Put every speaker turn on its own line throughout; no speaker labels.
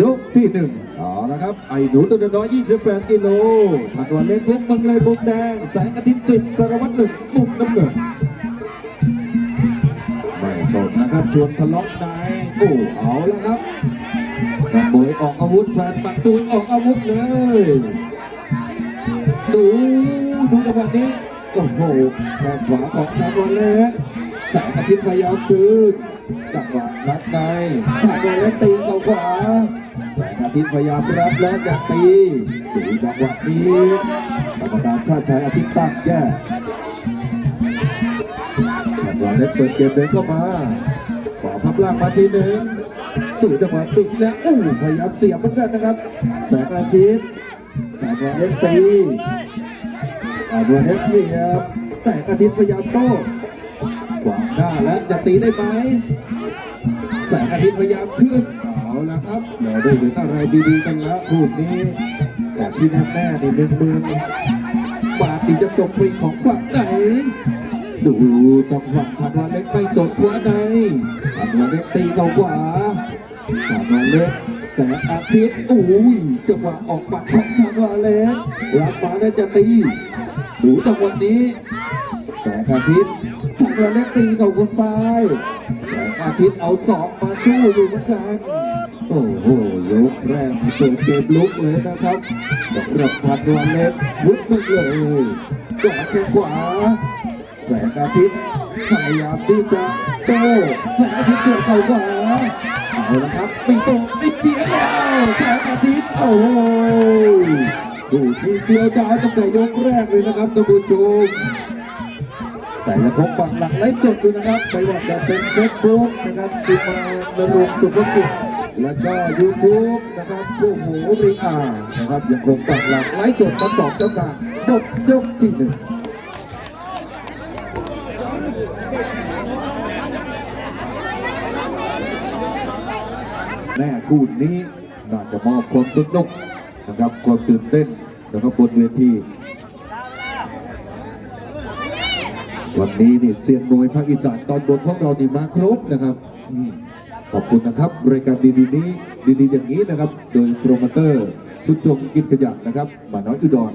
ยกที่หนึ่งเอาละครับ ไอ้หนูตัวน้อย28กิโลถัดวันเล็กพวกมังเลยมุมแดง แสงอาทิตย์สิบสารวัตรหนึ่งมุมน้ำเงินไม่ตกนะครับชวนทะเลาะนายโอ้เอาละครับกระโบยออกอาวุธแฟนปัดตูนออกอาวุธเลย ดู ดูจังหวะนี้โอ้โหแข้งขวาของทางวันเล็ก แสงอาทิตย์พยายามคืนจังหวะรัดในทางวันเล็กตีเข้าขวาแสงอาทิตย์พยายามรับและจะตีดูจังหวะนี้กรรมการชาติชัยอาทิตย์ตั้งแย่จังหวะเล็กเปิดเกมเดินเข้ามาขวาพับล่างมาทีหนึ่งดูจังหวะปิดและอู้พยายามเสียบเหมือนกันนะครับแสงอาทิตย์จังหวะเล็กตีจังหวะเล็กเสียบแสงอาทิตย์พยายามโต้ ขวางหน้าและจะตีได้ไหมแสงอาทิตย์พยายามขึ้นเอาละครับเราได้เห็นอะไรดีๆกันแล้วคู่นี้แต่ที่แน่ๆในหนึ่งมือบาทนี้จะตกเป็นของฝั่งไหนดูต้องฝั่งทำวันเล็กไม่สดหัวในทำวันเล็กตีเข้าขวาทำวันเล็กแต่อาทิตย์อุ้ยจังหวะออกปัดของทำวันเล็กรับมาแล้วจะตีดูจังหวะนี้แสงอาทิตย์ ทำวันเล็กตีเข้าคนซ้ายแสงอาทิตย์เอาสองมาสู้อยู่เหมือนกัน โอ้โหยกแรกเปิดเกมลุกเลยนะครับสำหรับทันวันเล็กวุ้นไปเลยขวาแข้งขวาแสงอาทิตย์พยายามที่จะโต้แสงอาทิตย์เจอเข่าขวาเอาละครับตีโต้ตีเจียแล้วแสงอาทิตย์โอ้โหดูที่เดียวดาวตั้งแต่ยกแรกเลยนะครับท่านผู้ชม แต่ยังคงปักหลักไลฟ์สดอยู่นะครับไม่ว่าจะเป็นเฟซบุ๊กนะครับสุมานรงสุภกิจแล้วก็ยูทูบนะครับคู่หูรีอาร์นะครับยังคงปักหลักไลฟ์สดมาตอบเจ้าการยกยกที่หนึ่งแม่คู่นี้น่าจะมอบความสนุกนะครับความตื่นเต้นนะครับบนเวที วันนี้นี่เซียนมวยภาคอีสานตอนบนของเรานี่มาครบนะครับอืมขอบคุณนะครับ รายการดีๆนี้ดีๆอย่างนี้นะครับ โดยโปรโมเตอร์ทุกจงกินขยันะครับหมาน้อยอุดร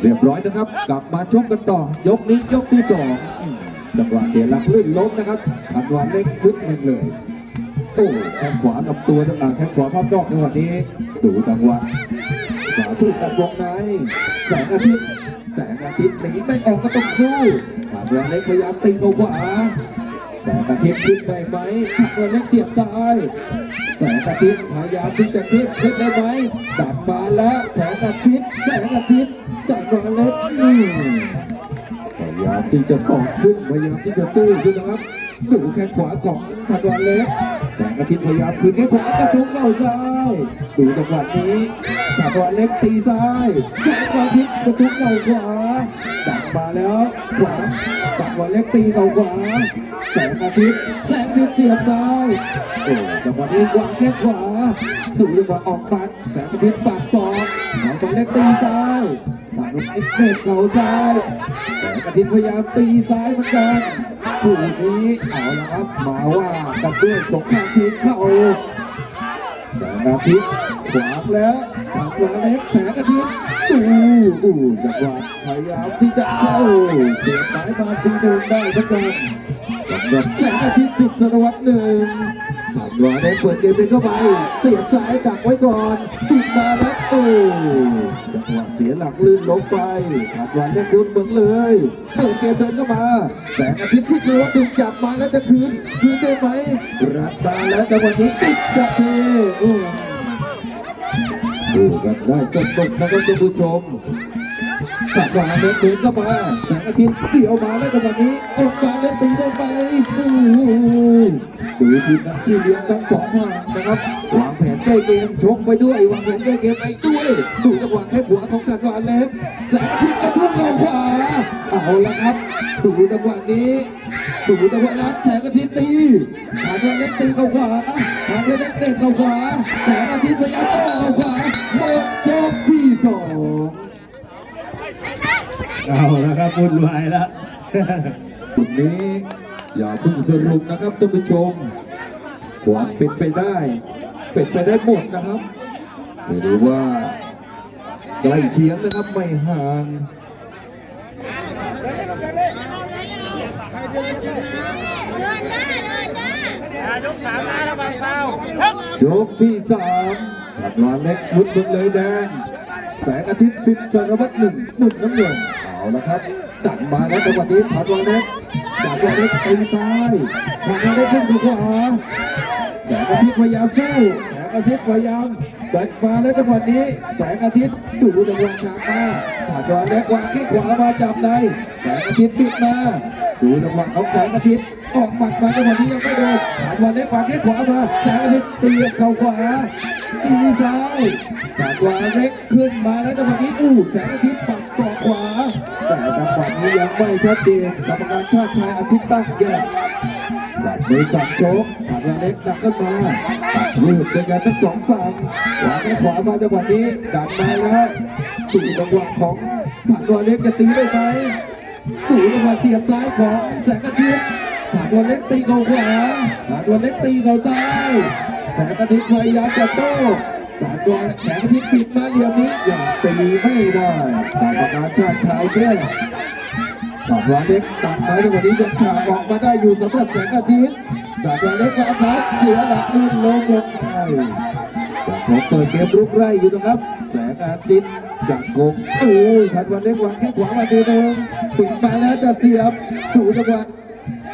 เรียบร้อยนะครับ กลับมาชกกันต่อ ยกนี้ยกที่สองจังหวะเสียหลักลื่นล้มนะครับทันวันเล็กขึ้นหนึ่งเลย โอ้แข้งขวาลำตัวต่างๆแข้งขวาภาพนอกในวันนี้ ดูจังหวะขวาสู้กับวงในแสงอาทิตย์แสงอาทิตย์หนีไม่ออกก็ต้องสู้ถามวันเล็กพยายามตีเข้าขวาแสงอาทิตย์ขึ้นได้ไหมถามวันเล็กเสียบซ้ายแสงอาทิตย์พยายามที่จะขึ้นขึ้นได้ไหมดักมาแล้วแสงอาทิตย์แสงอาทิตย์จากวันเล็กพยายามที่จะสอกขึ้นพยายามที่จะสู้ขึ้นนะครับดูแข้งขวาของธันวาเล็ก แสงอาทิตย์พยายามคืนแข้งขวากระทุกเข้าซ้ายดูจังหวะนี้ธันวาเล็กตีซ้ายแสงอาทิตย์กระทุกเข้าขวาดักมาแล้วขวาธันวาเล็กตีเข้าขวาแสงอาทิตย์แสงอาทิตย์เสียบซ้ายโอ้จังหวะนี้วางแข้งขวาดูจังหวะออกปัดแสงอาทิตย์ปาดศอกธันวาเล็กตีซ้ายธันวาเล็กเตะเข่าซ้ายแต่กระทิงพยายามตีซ้ายเหมือนกัน คู่นี้เอาละครับมาว่ากันด้วยสงครามพีเข้าแต่อาทิตย์ขวางแล้วทางวาเล็กแสงอาทิตย์ดูดูจังหวะพยายามที่จะเข้าเสียบสายมาทีหนึ่งได้เหมือนกันสำหรับแสงอาทิตย์สิบสารวัตรหนึ่งทางวาเล็กเปิดเกมเป็นเข้าไปเสียบสายดักไว้ก่อนติดมาแล้วโอ้ จังหวะเสียหลักลื่นลงไปทางวาเล็กโดนเมืองเลยเปิดเกมเดินเข้ามา แสงอาทิตย์ที่กลัวดึงจับมาแล้วจะคืนคืนได้ไหมรัดมาแล้วจังหวะนี้ติดกับเทดูกันได้จนตกนะครับท่านผู้ชมจับมาเดินเดินเข้ามาแสงอาทิตย์เดี่ยวมาแล้วจังหวะนี้ออกมาแล้วตีได้ไหมอู้ดูทีมนักที่เลี้ยงทั้งสองฝั่งนะครับวางแผนแก้เกมชกไปด้วยวางแผนแก้เกมไปด้วยดูจังหวะ กันวากอาทิตย์กระทุ้งเข้าขวาเอาละครับดูจังหวะนี้ดูจังหวะนั้นแสงอาทิตย์ตีหางเล็กตีเข้าขวาหางเล็กเตะเข้าขวาแสงอาทิตย์พยายามโต้เข้าขวาหมดยกที่สอง
เอาล้วครับวุ่นวายแล้ว
จุดนี้อย่าเพิ่งสรุปนะครับท่านผู้ชมความเป็นไปได้ เป็นไปได้หมดนะครับถือได้ว่า ใกล้เคียงนะครับไม่ห่าง
เดินได้เดินได้
ยกสามมาแล้วบางเปล่าย
กที่สามถัดมาเล็กมุดเมืองเลยแดง แสงอาทิตย์สิบสารวัตรหนึ่งมุดน้ำเงินเอาละครับดันมาแล้วจังหวะนี้ถัดมาเล็กดันมาเล็กตีซ้ายถัดมาเล็กขึ้นขวาแสงอาทิตย์พยายามสู้แสงอาทิตย์พยายาม ดันมาแล้วจังหวะนี้แสงอาทิตย์ดูจังหวะฉากมาถัดมาเล็กวางแข้งขวามาจับในแสงอาทิตย์บิดมาดูจังหวะของแสงอาทิตย์ออกหมัดมาจังหวะนี้ยังไม่โดนผ่านวันเล็กวางแข้งขวามาแสงอาทิตย์ตีเข่าขวาตีซ้ายผ่านวันเล็กขึ้นมาแล้วจังหวะนี้อู้แสงอาทิตย์ปักต่อขวา แต่จังหวะนี้ยังไม่ชัดเจนกรรมการชาติชายอาทิตย์ตั้งแยกจับมือจับโชก ผ่านวันเล็กดักขึ้นมาตัดยืดด้วยกันทั้งสองฝั่งวางแข้งขวามาจังหวะนี้ดันมาแล้วตู่จังหวะของผ่านวันเล็กจะตีได้ไหมดูจังหวะเสียบซ้ายของแสงอาทิตย์ถาดวันเล็กตีเข่าขวาถาดวันเล็กตีเข่าซ้ายแสงอาทิตย์พยายามจะโต้ถาดวันแสงอาทิตย์ปิดมาเหลี่ยมนี้ยังตีไม่ได้กรรมการชาติชายแก้ถาดวันเล็กตัดไม้ในวันนี้ยังฉากออกมาได้อยู่สำหรับแสงอาทิตย์ ดวันเล็กวางซ้ายเสียหลักลื่นลงลงไปยังคงเปิดเกมรุกไล่อยู่นะครับแสงอาทิตย์ยังคงอู้ยถาดวันเล็กวางแข้งขวามาทีหนึงปิดมาแล้วจะเสียบถูจังหวะ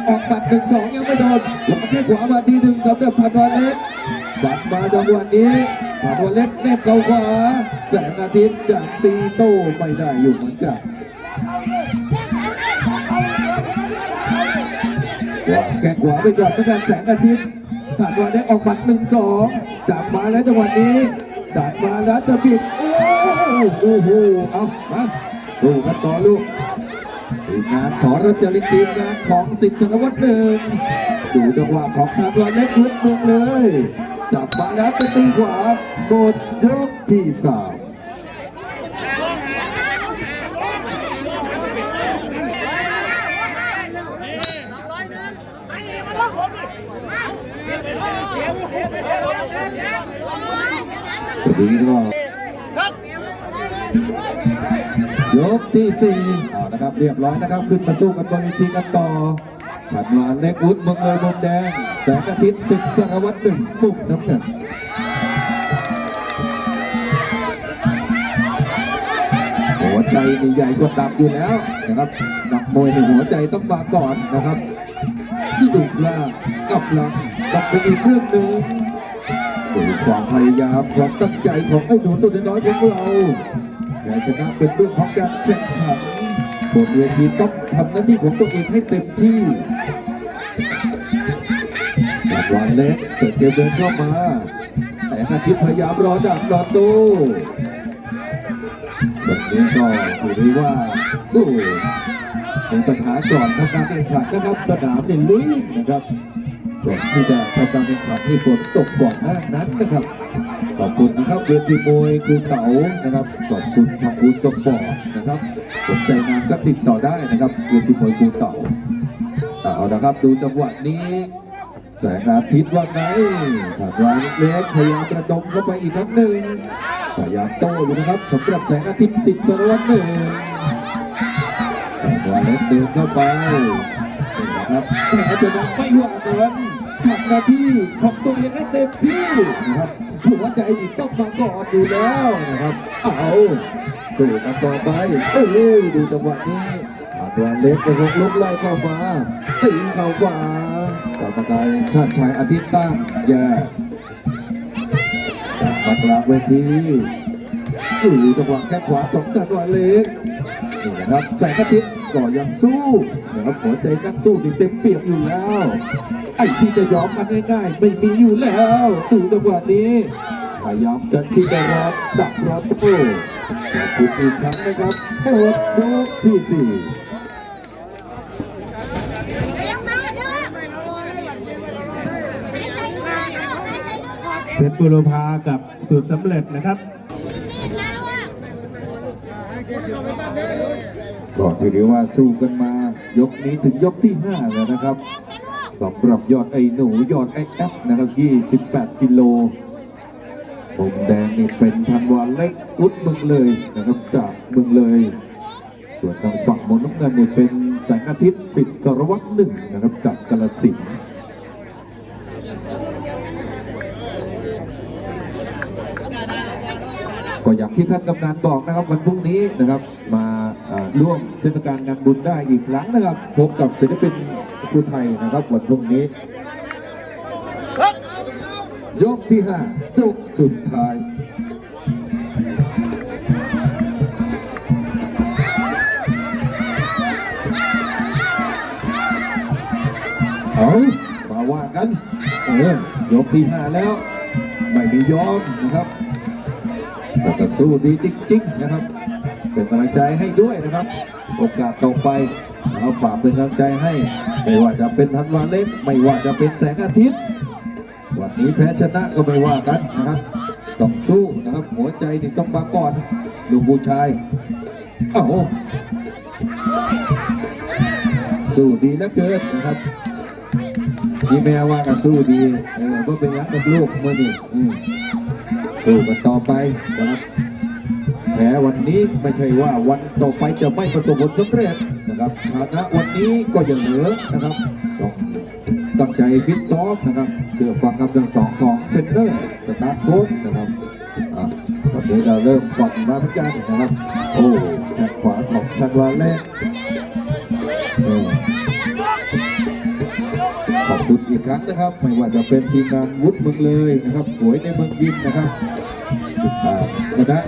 ออกบัตรหนึ่งสองยังไม่โดนลงแค่ขวามาทีหนึ่งสำหรับพันวันเล็กบัตรมาจังหวะนี้พันวันเล็กแนบเข่าขวาแสงอาทิตย์จะตีโต้ไม่ได้อยู่เหมือนกัน แข้งขวาไปก่อนเมือกันแสงอาทิตย์พันวันเล็กออกบัตรหนึ่งสองจับมาแล้วจังหวะนี้ดัดมาแล้วจะบิดโอ้โหเอามาดูกันต่อลูกทีมงานสอนรจริตทีมงานของสิบสารวัตรหนึ่งดูจังหวะของทางวันเล็กลุกลงเลยจับมาแล้วไปตีขวาหมดยกที่สาม ตรงนี้ก็ยกที่สี่เอานะครับ เรียบร้อยนะครับ ขึ้นมาสู้กันบนเวทีกันต่อผัดมาเล็กอุดเมืองเลยมุมแดง แสงอาทิตย์สิบสารวัตรหนึ่งมุมน้ำเงินหัวใจนี่ใหญ่กว่าตับอยู่แล้วนะครับนักมวยในหัวใจต้องมาก่อนนะครับดุล่ากับหลังต้องเป็นอีกเรื่องหนึ่ง ด้วยความพยายามความตั้งใจของไอ้หนูตัวน้อยของเราแต่ชนะเป็นเรื่องของการแข่งขันบนเวทีต้องทำหน้าที่ของตัวเองให้เต็มที่ดับวันเล็กเปิดเกมเดินเข้ามา แต่นาทิตย์พยายามรอดักรอตู้แบบนี้ก็ถือได้ว่าโอ้เป็นปัญหาก่อนทำการแข่งขันนะครับ สนามเนี่ยลุยนะครับ ก่อนที่จะทำการแข่งขันที่ฝนตกก่อนหน้านั้นนะครับ ขอบคุณนะครับเวทีมวยครูเต๋านะครับ ขอบคุณทางคุณสมบอร์นะครับสนใจงานก็ติดต่อได้นะครับเวทีมวยครูเต๋าเอานะครับ ดูจังหวะนี้แสงอาทิตย์ว่าไงถาดวานเล็กพยายามกระดมเข้าไปอีกครั้งหนึ่งพยายามโต้อยู่นะครับสำหรับแสงอาทิตย์สิบสารวัตรหนึ่งแต่ตัวเล็กเดินเข้าไป นะครับแต่จะบอกไม่ว่ากันทำหน้าที่ของตัวเองให้เต็มที่นะครับหัวใจนี่ต้องมาก่อนอยู่แล้วนะครับ เอาสู้กันต่อไปโอ้ยดูจังหวะนี้ตัวเล็กจะลงลุกไล่เข้ามาตีเข้าขวากรรมการชาติชายอาทิตย์ตั้งแย่จับมากลางเวทีดูจังหวะแข้งขวาของตัวเล็กนี่นะครับแสงอาทิตย์ ก็ยังสู้นะครับหัวใจนักสู้นี่เต็มเปี่ยมอยู่แล้ว ไอ้ที่จะยอมกันง่ายๆไม่มีอยู่แล้วดูจังหวะนี้พยายามจะที่จะรอดักรอโต้ขอบคุณอีกครั้งนะครับหมดยกที่สี่
เลี้ยงมาเด้อหายใจเข้าหายใจเข้า
เพชรบุรพากับสูตรสำเร็จนะครับ
แล้วอะ
ก็ถือได้ว่าสู้กันมายกนี้ถึงยกที่ 5 แล้วนะครับสำหรับยอดไอ้หนูยอดไอ้แอปนะครับ 28 กิโลมุมแดงนี่เป็นธันวาเล็กอุดเมึงเลยนะครับจากเมึงเลย ส่วนทางฝั่งมน้ำเงินนี่เป็นแสงอาทิตย์สิทธิ์สารวัตรหนึ่งนะครับจากกาลสินก็อย่างที่ท่านกำนันบอกนะครับวันพรุ่งนี้นะครับมา ร่วมเทศกาลงานบุญได้อีกครั้งนะครับพบกับศิลปินผู้ไทยนะครับวันพรุ่งนี้ ยกที่ห้ายกสุดท้ายเอามาว่ากันเออยกที่ห้าแล้ว ไม่มียอมนะครับแต่สู้ดีจริงๆนะครับ เป็นกำลังใจให้ด้วยนะครับ โอกาสต่อไปเราฝากเป็นกำลังใจให้ ไม่ว่าจะเป็นทันวาเล็กไม่ว่าจะเป็นแสงอาทิตย์ วันนี้แพ้ชนะก็ไม่ว่ากันนะครับต้องสู้นะครับ หัวใจนี่ต้องมาก่อนลูกผู้ชายเอ้าสู้ดีเหลือเกินนะครับนี่แม่ว่ากันสู้ดีเออว่าเป็นยักกับลูกเมื่อนี้อืมสู้กันต่อไปนะครับ แพ้วันนี้ไม่ใช่ว่าวันต่อไปจะไม่ประสบผลสำเร็จนะครับชนะวันนี้ก็ยังเหลือนะครับต้องตั้งใจฟิตซ้อมนะครับเพื่อฟังคำสั่งสอนของเทรนเนอร์สตาฟโค้ชนะครับอะตอนนี้เราเริ่มฟังมาเหมือนกันะครับ โอ้แขนขวาของชันวาเล่ออขอบคุณอีกครั้งนะครับ ไม่ว่าจะเป็นทีมงานวุฒิเมืองเลยนะครับหวยในเมืองยิมนะครับอ่าคณะ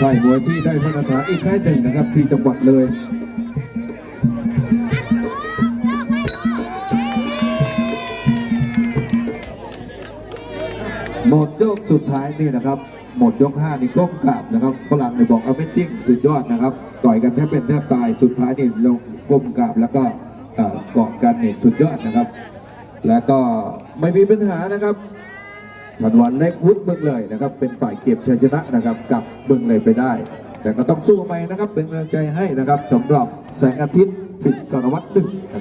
ค่ายมวยที่ได้มาตรฐานอีกค่ายหนึ่งนะครับ ที่จังหวัดเลยหมดยกสุดท้ายนี่นะครับ หมดยกห้านี่ก้มกราบนะครับฝรั่งเนี่ยบอก Amazing สุดยอดนะครับ ต่อยกันแทบเป็นแทบตายสุดท้ายนี่ลงก้มกราบแล้วก็เกอดกันนี่สุดยอดนะครับ แล้วก็ไม่มีปัญหานะครับ ธันวันเล็กวุฒิเมืองเลยนะครับ เป็นฝ่ายเก็บชัยชนะนะครับกับเมืองเลยไปได้ แต่ก็ต้องสู้ไปนะครับเป็นกำลังใจให้นะครับสำหรับแสงอาทิตย์สิทธิ์สารวัตรหนึ่ง